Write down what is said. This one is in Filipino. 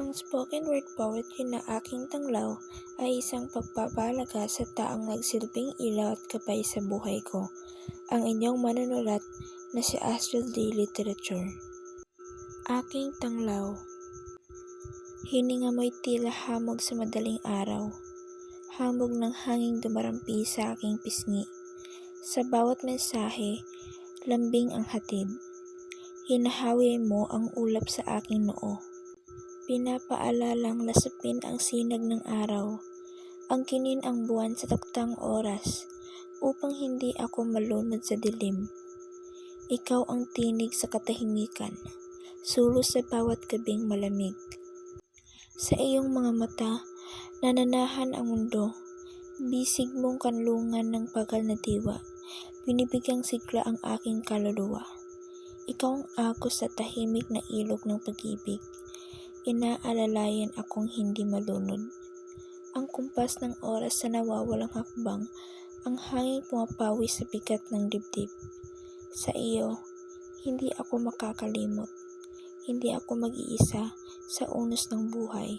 Ang spoken word poetry na aking tanglaw ay isang pagpapahalaga sa taong nagsilbing ilaw at gabay sa buhay ko. Ang inyong manunulat na si Astral D. Literature. Aking tanglaw Hininga mo'y tila hamog sa madaling araw. Hamog ng hanging dumarampi sa aking pisngi. Sa bawat mensahe, lambing ang hatid. Hinahawi mo ang ulap sa aking noo. Pinapaalalang lasapin ang sinag ng araw. Ang kinin ang buwan sa taktang oras upang hindi ako malunod sa dilim. Ikaw ang tinig sa katahimikan, sulo sa bawat gabing malamig. Sa iyong mga mata, nananahan ang mundo. Bisig mong kanlungan ng pagal na diwa, binibigyang sigla ang aking kaluluwa. Ikaw ang agos sa tahimik na ilog ng pag-ibig. Inaalalayan akong hindi malunod. Ang kumpas ng oras sa nawawalang hakbang, ang hanging pumapawi sa bigat ng dibdib. Sa iyo, hindi ako makakalimot. Hindi ako mag-iisa sa unos ng buhay.